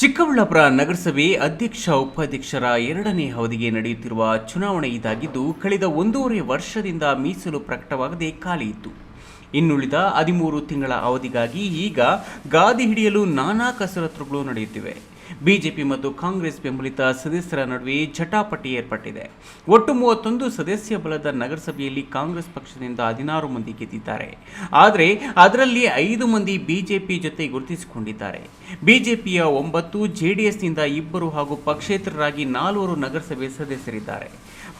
ಚಿಕ್ಕಬಳ್ಳಾಪುರ ನಗರಸಭೆ ಅಧ್ಯಕ್ಷ ಉಪಾಧ್ಯಕ್ಷರ ಎರಡನೇ ಅವಧಿಗೆ ನಡೆಯುತ್ತಿರುವ ಚುನಾವಣೆ ಇದಾಗಿದ್ದು, ಕಳೆದ ಒಂದೂವರೆ ವರ್ಷದಿಂದ ಮೀಸಲು ಪ್ರಕಟವಾಗದೆ ಖಾಲಿ ಇತ್ತು. ಇನ್ನುಳಿದ ಹದಿಮೂರು ತಿಂಗಳ ಅವಧಿಗಾಗಿ ಈಗ ಗಾದಿ ಹಿಡಿಯಲು ನಾನಾ ಕಸರತ್ತುಗಳು ನಡೆಯುತ್ತಿವೆ. ಬಿಜೆಪಿ ಮತ್ತು ಕಾಂಗ್ರೆಸ್ ಬೆಂಬಲಿತ ಸದಸ್ಯರ ನಡುವೆ ಜಟಾಪಟಿ ಏರ್ಪಟ್ಟಿದೆ. ಒಟ್ಟು ಮೂವತ್ತೊಂದು ಸದಸ್ಯ ಬಲದ ನಗರಸಭೆಯಲ್ಲಿ ಕಾಂಗ್ರೆಸ್ ಪಕ್ಷದಿಂದ ಹದಿನಾರು ಮಂದಿ ಗೆದ್ದಿದ್ದಾರೆ. ಆದರೆ ಅದರಲ್ಲಿ ಐದು ಮಂದಿ ಬಿಜೆಪಿ ಜೊತೆ ಗುರುತಿಸಿಕೊಂಡಿದ್ದಾರೆ. ಬಿಜೆಪಿಯ ಒಂಬತ್ತು, ಜೆಡಿಎಸ್ನಿಂದ ಇಬ್ಬರು ಹಾಗೂ ಪಕ್ಷೇತರರಾಗಿ ನಾಲ್ವರು ನಗರಸಭೆ ಸದಸ್ಯರಿದ್ದಾರೆ.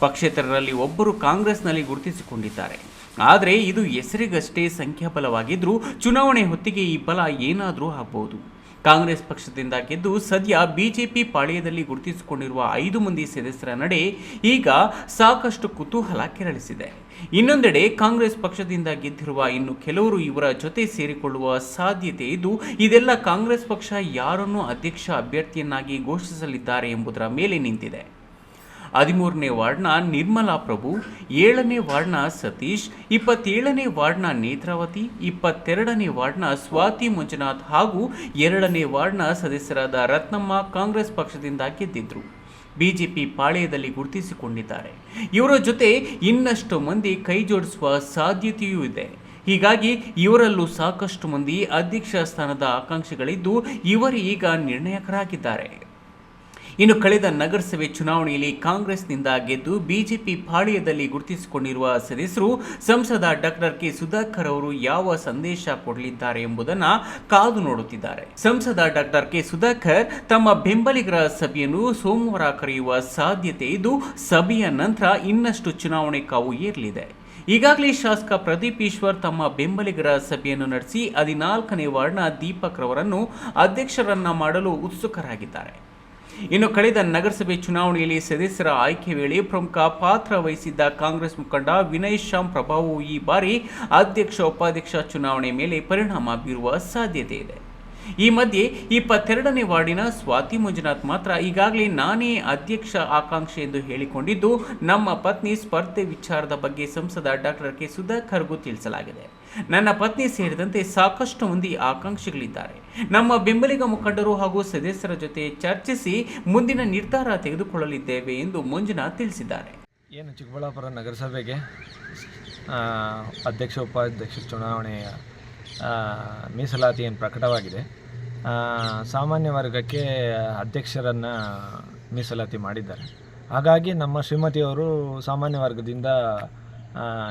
ಪಕ್ಷೇತರರಲ್ಲಿ ಒಬ್ಬರು ಕಾಂಗ್ರೆಸ್ನಲ್ಲಿ ಗುರುತಿಸಿಕೊಂಡಿದ್ದಾರೆ. ಆದರೆ ಇದು ಹೆಸರಿಗಷ್ಟೇ ಸಂಖ್ಯಾಬಲವಾಗಿದ್ದರೂ ಚುನಾವಣೆ ಹೊತ್ತಿಗೆ ಈ ಬಲ ಏನಾದರೂ ಆಗ್ಬೋದು. ಕಾಂಗ್ರೆಸ್ ಪಕ್ಷದಿಂದ ಗೆದ್ದು ಸದ್ಯ ಬಿಜೆಪಿ ಪಾಳ್ಯದಲ್ಲಿ ಗುರುತಿಸಿಕೊಂಡಿರುವ ಐದು ಮಂದಿ ಸದಸ್ಯರ ನಡೆ ಈಗ ಸಾಕಷ್ಟು ಕುತೂಹಲ ಕೆರಳಿಸಿದೆ. ಇನ್ನೊಂದೆಡೆ ಕಾಂಗ್ರೆಸ್ ಪಕ್ಷದಿಂದ ಗೆದ್ದಿರುವ ಇನ್ನು ಕೆಲವರು ಇವರ ಜೊತೆ ಸೇರಿಕೊಳ್ಳುವ ಸಾಧ್ಯತೆ ಇದ್ದು, ಇದೆಲ್ಲ ಕಾಂಗ್ರೆಸ್ ಪಕ್ಷ ಯಾರನ್ನು ಅಧ್ಯಕ್ಷ ಅಭ್ಯರ್ಥಿಯನ್ನಾಗಿ ಘೋಷಿಸಲಿದ್ದಾರೆ ಎಂಬುದರ ಮೇಲೆ ನಿಂತಿದೆ. ಹದಿಮೂರನೇ ವಾರ್ಡ್ನ ನಿರ್ಮಲಾ ಪ್ರಭು, ಏಳನೇ ವಾರ್ಡ್ನ ಸತೀಶ್, ಇಪ್ಪತ್ತೇಳನೇ ವಾರ್ಡ್ನ ನೇತ್ರಾವತಿ, ಇಪ್ಪತ್ತೆರಡನೇ ವಾರ್ಡ್ನ ಸ್ವಾತಿ ಮಂಜುನಾಥ್ ಹಾಗೂ ಎರಡನೇ ವಾರ್ಡ್ನ ಸದಸ್ಯರಾದ ರತ್ನಮ್ಮ ಕಾಂಗ್ರೆಸ್ ಪಕ್ಷದಿಂದ ಗೆದ್ದಿದ್ರು. ಬಿಜೆಪಿ ಪಾಳೆಯದಲ್ಲಿ ಗುರುತಿಸಿಕೊಂಡಿದ್ದಾರೆ. ಇವರ ಜೊತೆ ಇನ್ನಷ್ಟು ಮಂದಿ ಕೈಜೋಡಿಸುವ ಸಾಧ್ಯತೆಯೂ ಇದೆ. ಹೀಗಾಗಿ ಇವರಲ್ಲೂ ಸಾಕಷ್ಟು ಮಂದಿ ಅಧ್ಯಕ್ಷ ಸ್ಥಾನದ ಆಕಾಂಕ್ಷಿಗಳಿದ್ದು, ಇವರು ಈಗ ನಿರ್ಣಾಯಕರಾಗಿದ್ದಾರೆ. ಇನ್ನು ಕಳೆದ ನಗರಸಭೆ ಚುನಾವಣೆಯಲ್ಲಿ ಕಾಂಗ್ರೆಸ್ನಿಂದ ಗೆದ್ದು ಬಿಜೆಪಿ ಪಾಳ್ಯದಲ್ಲಿ ಗುರುತಿಸಿಕೊಂಡಿರುವ ಸದಸ್ಯರು ಸಂಸದ ಡಾಕ್ಟರ್ ಕೆ ಸುಧಾಕರ್ ಅವರು ಯಾವ ಸಂದೇಶ ಕೊಡಲಿದ್ದಾರೆ ಎಂಬುದನ್ನು ಕಾದು ನೋಡುತ್ತಿದ್ದಾರೆ. ಸಂಸದ ಡಾಕ್ಟರ್ ಕೆ ಸುಧಾಕರ್ ತಮ್ಮ ಬೆಂಬಲಿಗರ ಸಭೆಯನ್ನು ಸೋಮವಾರ ಕರೆಯುವ ಸಾಧ್ಯತೆ ಇದ್ದು, ಸಭೆಯ ನಂತರ ಇನ್ನಷ್ಟು ಚುನಾವಣೆ ಕಾವು ಏರಲಿದೆ. ಈಗಾಗಲೇ ಶಾಸಕ ಪ್ರದೀಪ್ ಈಶ್ವರ್ ತಮ್ಮ ಬೆಂಬಲಿಗರ ಸಭೆಯನ್ನು ನಡೆಸಿ ಹದಿನಾಲ್ಕನೇ ವಾರ್ಡ್ನ ದೀಪಕ್ ರವರನ್ನು ಅಧ್ಯಕ್ಷರನ್ನ ಮಾಡಲು ಉತ್ಸುಕರಾಗಿದ್ದಾರೆ. ಇನ್ನು ಕಳೆದ ನಗರಸಭೆ ಚುನಾವಣೆಯಲ್ಲಿ ಸದಸ್ಯರ ಆಯ್ಕೆ ವೇಳೆ ಪ್ರಮುಖ ಪಾತ್ರ ವಹಿಸಿದ್ದ ಕಾಂಗ್ರೆಸ್ ಮುಖಂಡ ವಿನಯ್ ಶ್ಯಾಮ್ ಪ್ರಭಾವವು ಈ ಬಾರಿ ಅಧ್ಯಕ್ಷ, ಉಪಾಧ್ಯಕ್ಷ ಚುನಾವಣೆ ಮೇಲೆ ಪರಿಣಾಮ ಬೀರುವ ಸಾಧ್ಯತೆ ಇದೆ. ಈ ಮಧ್ಯೆ ಇಪ್ಪತ್ತೆರಡನೇ ವಾರ್ಡಿನ ಸ್ವಾತಿ ಮಂಜುನಾಥ್ ಮಾತ್ರ ಈಗಾಗಲೇ ನಾನೇ ಅಧ್ಯಕ್ಷ ಆಕಾಂಕ್ಷೆ ಎಂದು ಹೇಳಿಕೊಂಡಿದ್ದು, ನಮ್ಮ ಪತ್ನಿ ಸ್ಪರ್ಧೆ ವಿಚಾರದ ಬಗ್ಗೆ ಸಂಸದ ಡಾಕ್ಟರ್ ಕೆ ಸುಧಾಕರ್ಗೂ ತಿಳಿಸಲಾಗಿದೆ. ನನ್ನ ಪತ್ನಿ ಸೇರಿದಂತೆ ಸಾಕಷ್ಟು ಮಂದಿ ಆಕಾಂಕ್ಷಿಗಳಿದ್ದಾರೆ. ನಮ್ಮ ಬೆಂಬಲಿಗ ಮುಖಂಡರು ಹಾಗೂ ಸದಸ್ಯರ ಜೊತೆ ಚರ್ಚಿಸಿ ಮುಂದಿನ ನಿರ್ಧಾರ ತೆಗೆದುಕೊಳ್ಳಲಿದ್ದೇವೆ ಎಂದು ಮಂಜುನಾಥ್ ತಿಳಿಸಿದ್ದಾರೆ. ಏನು ಚಿಕ್ಕಬಳ್ಳಾಪುರ ನಗರಸಭೆಗೆ ಅಧ್ಯಕ್ಷ, ಉಪಾಧ್ಯಕ್ಷ ಚುನಾವಣೆಯ ಮೀಸಲಾತಿ ಏನು ಪ್ರಕಟವಾಗಿದೆ? ಸಾಮಾನ್ಯ ವರ್ಗಕ್ಕೆ ಅಧ್ಯಕ್ಷರನ್ನು ಮೀಸಲಾತಿ ಮಾಡಿದ್ದಾರೆ. ಹಾಗಾಗಿ ನಮ್ಮ ಶ್ರೀಮತಿಯವರು ಸಾಮಾನ್ಯ ವರ್ಗದಿಂದ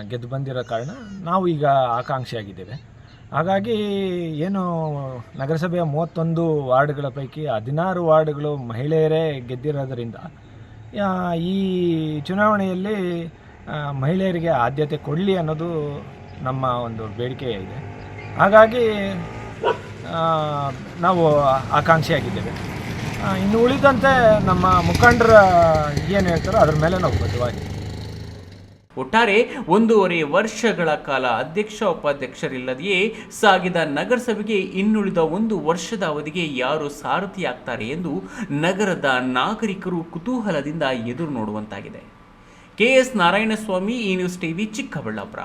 ಗೆದ್ದು ಬಂದಿರೋ ಕಾರಣ ನಾವು ಈಗ ಆಕಾಂಕ್ಷಿಯಾಗಿದ್ದೇವೆ. ಹಾಗಾಗಿ ಏನು ನಗರಸಭೆಯ ಮೂವತ್ತೊಂದು ವಾರ್ಡ್ಗಳ ಪೈಕಿ ಹದಿನಾರು ವಾರ್ಡ್ಗಳು ಮಹಿಳೆಯರೇ ಗೆದ್ದಿರೋದರಿಂದ ಈ ಚುನಾವಣೆಯಲ್ಲಿ ಮಹಿಳೆಯರಿಗೆ ಆದ್ಯತೆ ಕೊಡಲಿ ಅನ್ನೋದು ನಮ್ಮ ಒಂದು ಬೇಡಿಕೆ ಇದೆ. ಹಾಗಾಗಿ ನಾವು ಆಕಾಂಕ್ಷಿಯಾಗಿದ್ದೇವೆ. ಇನ್ನು ಉಳಿದಂತೆ ನಮ್ಮ ಮುಖಂಡರ ಏನು ಹೇಳ್ತಾರೋ ಅದ್ರ ಮೇಲೆ ನಾವು ಬದ್ಧವಾಗಿ. ಒಟ್ಟಾರೆ ಒಂದೂವರೆ ವರ್ಷಗಳ ಕಾಲ ಅಧ್ಯಕ್ಷ ಉಪಾಧ್ಯಕ್ಷರಿಲ್ಲದೆಯೇ ಸಾಗಿದ ನಗರಸಭೆಗೆ ಇನ್ನುಳಿದ ಒಂದು ವರ್ಷದ ಅವಧಿಗೆ ಯಾರು ಸಾರಥಿಯಾಗ್ತಾರೆ ಎಂದು ನಗರದ ನಾಗರಿಕರು ಕುತೂಹಲದಿಂದ ಎದುರು ನೋಡುವಂತಾಗಿದೆ. ಕೆ ಎಸ್ ನಾರಾಯಣಸ್ವಾಮಿ, ಈ ನ್ಯೂಸ್ ಟಿವಿ ಚಿಕ್ಕಬಳ್ಳಾಪುರ.